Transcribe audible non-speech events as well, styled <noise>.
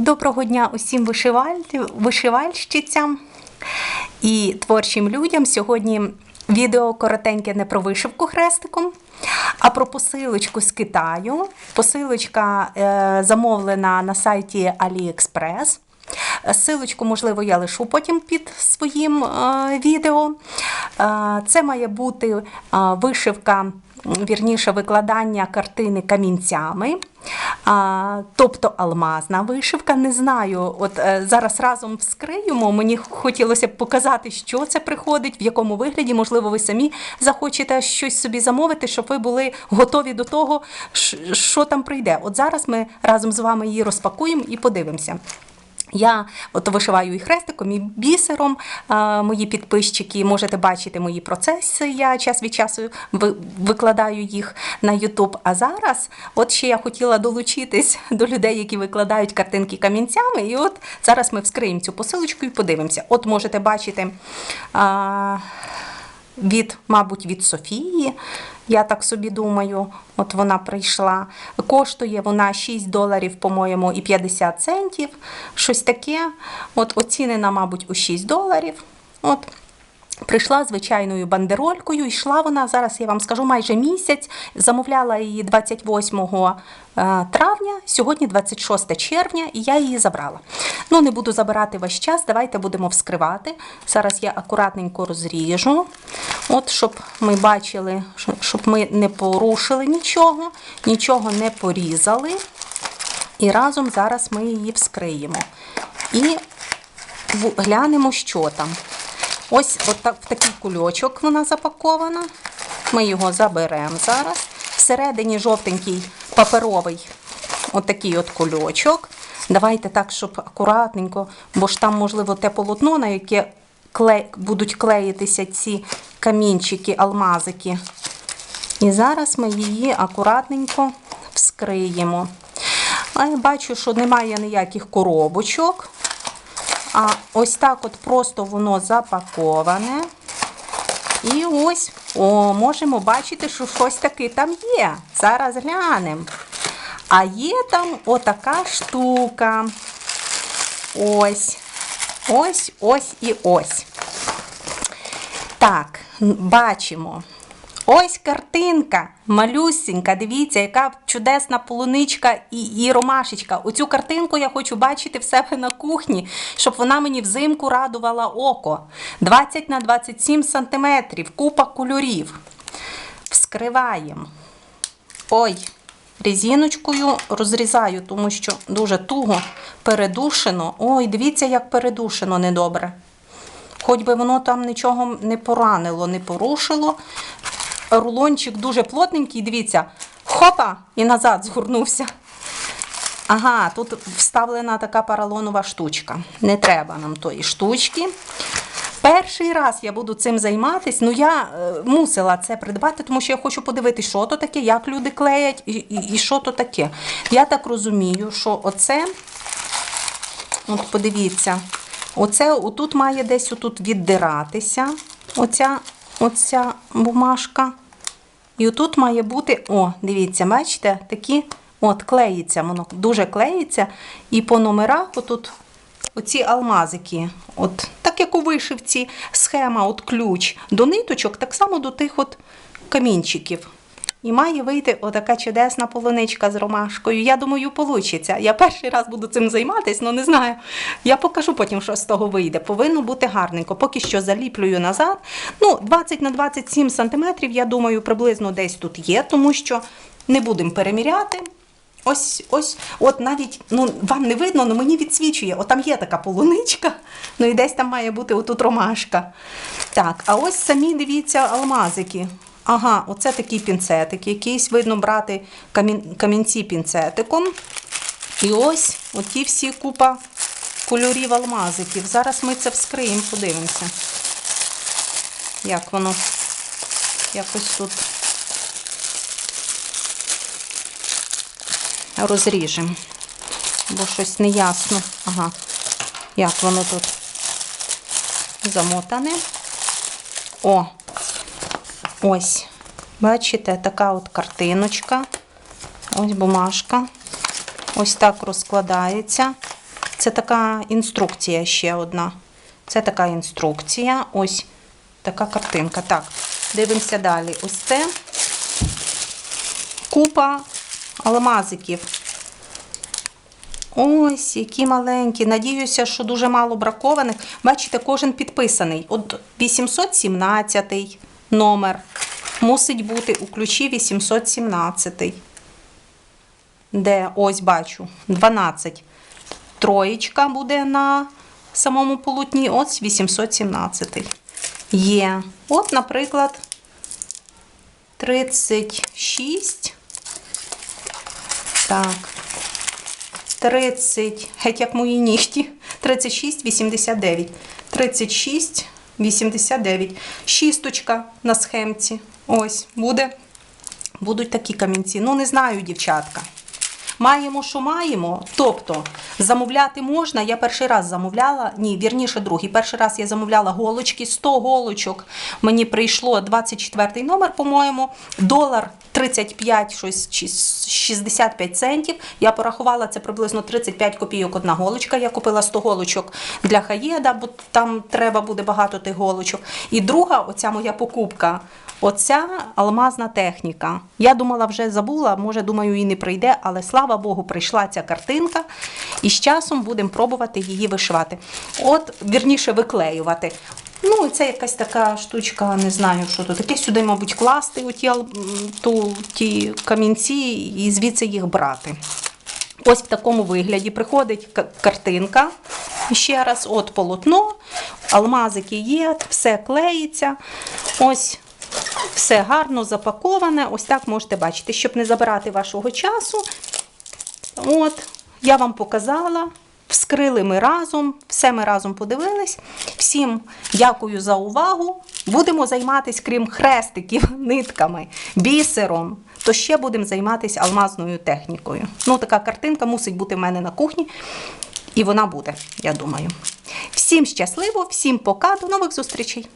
Доброго дня усім вишиваль... вишивальщицям і творчим людям. Сьогодні відео коротеньке не про вишивку хрестиком, а про посилочку з Китаю. Посилочка е, замовлена на сайті AliExpress. Силочку, можливо, я лишу потім під своїм е, відео. Е, це має бути е, вишивка, вірніше, викладання картини камінцями. А, тобто алмазна вишивка. Не знаю, от е, зараз разом вскриємо. Мені хотілося б показати, що це приходить, в якому вигляді. Можливо, ви самі захочете щось собі замовити, щоб ви були готові до того, що там прийде. От зараз ми разом з вами її розпакуємо і подивимося. Я от вишиваю і хрестиком, і бісером. Мої підписчики можете бачити мої процеси. Я час від часу викладаю їх на YouTube. А зараз, от ще я хотіла долучитись до людей, які викладають картинки камінцями. І от зараз ми вскриємо цю посилочку і подивимося. От можете бачити. Від, мабуть, від Софії. Я так собі думаю, от вона прийшла. Коштує вона 6 доларів, по-моєму, і 50 центів. Щось таке. От оцінена, мабуть, у 6 доларів. От. Прийшла звичайною бандеролькою, йшла вона, зараз я вам скажу, майже місяць. Замовляла її 28 е, травня, сьогодні 26 червня, і я її забрала. Ну, не буду забирати весь час, давайте будемо вскривати. Зараз я акуратненько розріжу, от, щоб ми бачили, щоб ми не порушили нічого, нічого не порізали. І разом зараз ми її вскриємо. І глянемо, що там. Ось отак, в такий кульочок вона запакована. Ми його заберемо зараз. Всередині жовтенький паперовий отакий от кульочок. Давайте так, щоб акуратненько, бо ж там, можливо, те полотно, на яке будуть клеїтися ці камінчики, алмазики. І зараз ми її акуратненько вскриємо. Бачу, що немає ніяких коробочок. А ось так от просто воно запаковане. І ось, о, можемо бачити, що щось таке там є. Зараз глянемо. А є там отака штука. Ось. Ось, ось і ось. Так, бачимо. Ось картинка, малюсенька. Дивіться, яка чудесна полуничка і, і ромашечка. Оцю картинку я хочу бачити в себе на кухні, щоб вона мені взимку радувала око. 20 на 27 сантиметрів, купа кольорів. Вскриваємо. Ой, резиночкою розрізаю, тому що дуже туго передушено. Ой, дивіться, як передушено недобре. Хоч би воно там нічого не поранило, не порушило. Рулончик дуже плотненький, дивіться, хопа, і назад згорнувся. Ага, тут вставлена така поролонова штучка. Не треба нам тої штучки. Перший раз я буду цим займатися. Ну, я е, мусила це придбати, тому що я хочу подивитися, що то таке, як люди клеять і, і, і що то таке. Я так розумію, що оце, от подивіться, оце отут має десь отут віддиратися. Оця, оця бумажка. І отут має бути, о, дивіться, бачите, такі, от, клеїться, воно дуже клеїться. І по номерах отут оці алмазики, от, так як у вишивці, схема, от ключ до ниточок, так само до тих от камінчиків. І має вийти отака чудесна полуничка з ромашкою. Я думаю, вийде. Я перший раз буду цим займатися, але не знаю. Я покажу потім, що з того вийде. Повинно бути гарненько. Поки що заліплюю назад. Ну, 20 на 27 сантиметрів, я думаю, приблизно десь тут є, тому що не будемо переміряти. Ось, ось, от навіть, ну вам не видно, але мені відсвічує. От там є така полуничка, ну і десь там має бути отут ромашка. Так, а ось самі дивіться алмазики. Ага, оце такий пінцетик, якийсь видно брати камінці пінцетиком. І ось оті всі купа кольорів алмазиків. Зараз ми це вскриємо, подивимося. Як воно якось тут розріжемо. Бо щось неясно. Ага, як воно тут замотане. О, ось. Бачите, така от картиночка. Ось бумажка. Ось так розкладається. Це така інструкція ще одна. Це така інструкція. Ось така картинка. Так, дивимося далі. Ось це купа алмазиків. Ось, які маленькі. Надіюся, що дуже мало бракованих. Бачите, кожен підписаний. От 817 номер мусить бути у ключі 817. Де ось бачу 12. Троєчка буде на самому полотні. Ось 817. Є. От, наприклад, 36. Так. 30, геть як мої нігті. 36, 89. 36, 89. Шісточка на схемці. Ось, буде. Будуть такі камінці. Ну, не знаю, дівчатка. Маємо, що маємо. Тобто, замовляти можна. Я перший раз замовляла, ні, вірніше, другий. Перший раз я замовляла голочки, 100 голочок. Мені прийшло 24 номер, по-моєму, долар 35, щось чи 65 центів. Я порахувала це приблизно 35 копійок одна голочка. Я купила 100 голочок для хаєда, бо там треба буде багато тих голочок. І друга, оця моя покупка. Оця алмазна техніка. Я думала, вже забула, може, думаю, і не прийде, але слава Богу, прийшла ця картинка, і з часом будемо пробувати її вишивати. От, вірніше, виклеювати. Ну, це якась така штучка, не знаю, що тут. Таке сюди, мабуть, класти оті, ту, ті камінці і звідси їх брати. Ось в такому вигляді приходить картинка. Ще раз, от полотно, алмазики є, все клеїться. Ось все гарно запаковане. Ось так можете бачити, щоб не забирати вашого часу. От, я вам показала. Вскрили ми разом, все ми разом подивились. Всім дякую за увагу. Будемо займатися, крім хрестиків, <laughs> нитками, бісером, то ще будемо займатися алмазною технікою. Ну, така картинка мусить бути в мене на кухні, і вона буде, я думаю. Всім щасливо, всім пока, до нових зустрічей!